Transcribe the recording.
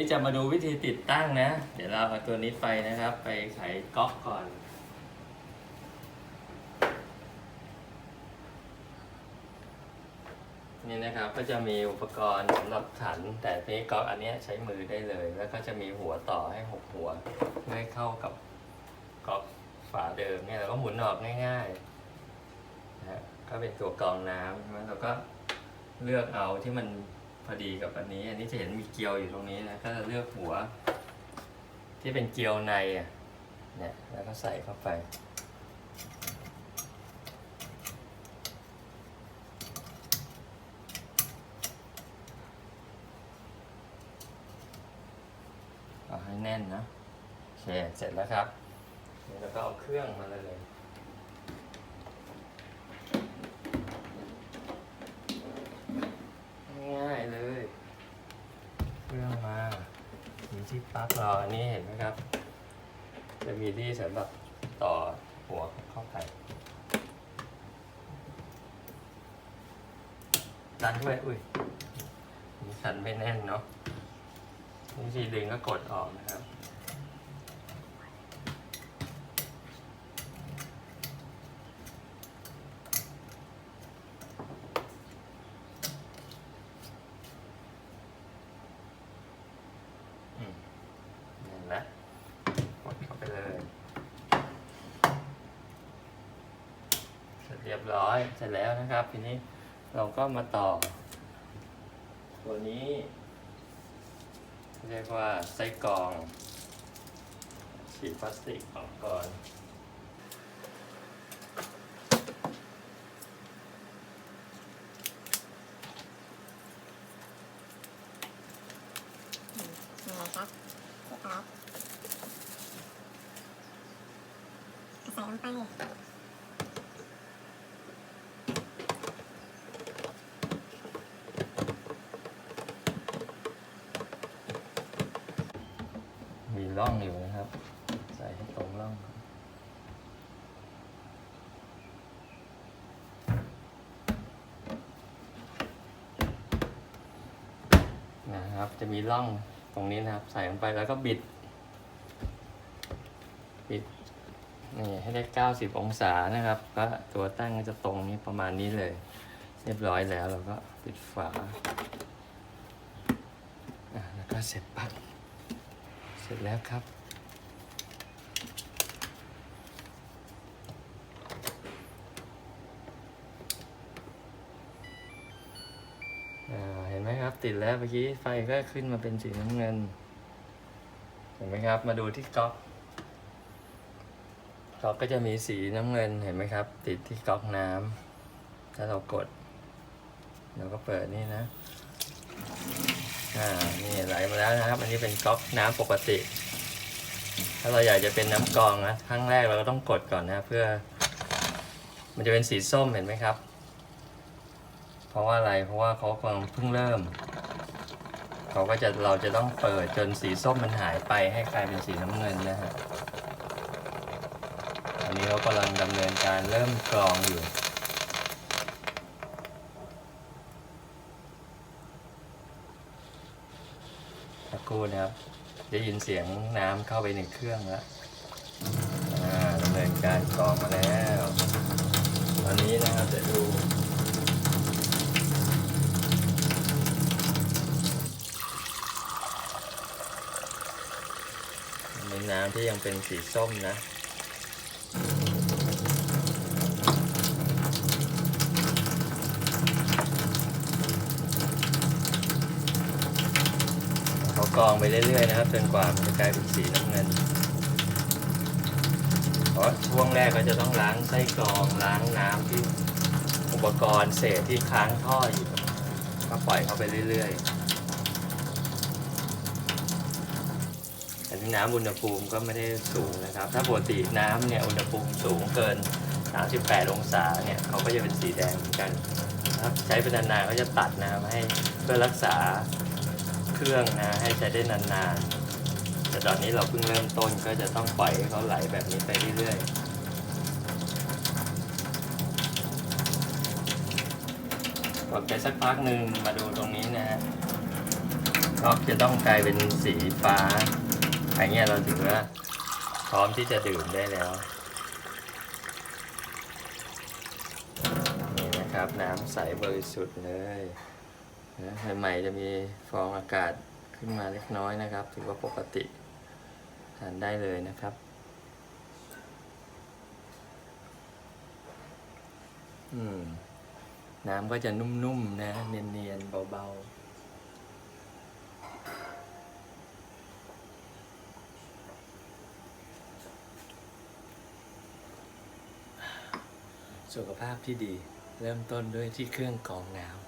นี่จะมาดูวิธีติดตั้งนะ เดี๋ยวเราเอาตัวนี้ไปนะครับ ไปไขก๊อกก่อน นี่นะครับก็จะมีอุปกรณ์สำหรับขัน แต่ทีนี้ก๊อกอันเนี้ยใช้มือได้เลย แล้วก็จะมีหัวต่อให้หกหัวเพื่อให้เข้ากับก๊อกฝาเดิมเนี่ยเราก็หมุนออกง่ายๆนะฮะก็เป็นตัวกรองน้ำใช่ไหมเราก็เลือกเอาที่มัน พอดีกับอันนี้ อันนี้จะเห็นมีเกลียวอยู่ตรงนี้นะก็จะเลือกหัว ที่เป็นเกลียวในเนี่ยแล้วก็ใส่เข้าไปเอาให้แน่นนะโอเคเสร็จแล้วครับนี่แล้วก็เอาเครื่องมาเลย ง่ายๆเลย เครื่องมา มีที่ป ลั๊กรออันนี้เห็นไหมครับ จะมีที่สำหรับต่อหัวเข้าไปดันด้วยอุ้ยมีสันไม่แน่นเนาะวิธีดึงก็กดออกนะครับ อืมเห็นไหมกดเข้าไปเลย เรียบร้อยเสร็จแล้วนะครับ ทีนี้เราก็มาต่อ ตัวนี้ เรียกว่าไส้กรอง ฉีดพลาสติกออกก่อนยังไงครับครับใส่ลงไป มี ร่องอยู่นะครับ ใส่ให้ตรงร่อง นะครับ จะมีร่องตรงนี้นะครับ ใส่ลงไปแล้วก็บิด บิดนี่ให้ได้ 90 องศานะครับ ก็ตัวตั้งก็จะตรงนี้ประมาณนี้เลย เรียบร้อยแล้วเราก็ปิดฝา แล้วก็เสร็จปั๊บ สร็จแล้วครับ เห็นไหมครับติดแล้วเมื่อกี้ไฟก็ขึ้นมาเป็นสีน้ำเงิน เห็นไหมครับ มาดูที่ก๊อกก๊อกก็จะมีสีน้ำเงินเห็นไหมครับ ติดที่ก๊อกน้ำถ้าเรากดเราก็เปิดนี่นะ อ่านี่ไหลมาแล้วนะครับ อันนี้เป็นก๊อกน้ำปกติ ถ้าเราอยากจะเป็นน้ำกรองนะครั้งแรกเราก็ต้องกดก่อนนะ เพื่อ มันจะเป็นสีส้มเห็นไหมครับ เพราะว่าอะไรเพราะว่าเขากำลังเพิ่งเริ่มเขาก็จะเราจะต้องเปิดจนสีส้มมันหายไปให้กลายเป็นสีน้ำเงินนะฮะอันนี้เขากำลังดำเนินการเริ่มกรองอยู่ ครู่นะครับ ได้ยินเสียงน้ำเข้าไปหนึ่งเครื่องแล้วอ่าดำเนินการกรองมาแล้ว ตอนนี้นะครับจะดูเป็นน้ำที่ยังเป็นสีส้มนะ กรองไปเรื่อยๆนะครับจนกว่ามันจะกลายเป็นสีน้ำเงินเพราะช่วงแรกก็จะต้องล้างไส้กรองล้างน้ำที่อุปกรณ์เศษที่ค้างท่ออยู่ก็ปล่อยเข้าไปเรื่อยๆอันนี้น้ำอุณหภูมิก็ไม่ได้สูงนะครับ ถ้าปกติน้ำเนี่ยอุณหภูมิสูงเกิน 38 องศาเนี่ยเขาก็จะเป็นสีแดงเหมือนกันครับใช้เป็นนานๆก็จะตัดน้ำให้เพื่อรักษา เครื่องนะให้ใช้ได้นานๆ แต่ตอนนี้เราเพิ่งเริ่มต้นก็จะต้องปล่อยให้เขาไหลแบบนี้ไปเรื่อยๆกดไปสักพักหนึ่งมาดูตรงนี้นะฮะก๊อกจะต้องกลายเป็นสีฟ้าอย่างเงี้ยเราถือว่าพร้อมที่จะดื่มได้แล้ว นี่นะครับน้ำใสบริสุทธิ์เลย ใหม่ๆจะมีฟองอากาศขึ้นมาเล็กน้อยนะครับ ถือว่าปกติทานได้เลยนะครับ อืม น้ำก็จะนุ่มๆนะ เนียนๆ เบาๆสุขภาพที่ดีเริ่มต้นด้วยที่เครื่องกรองน้ำ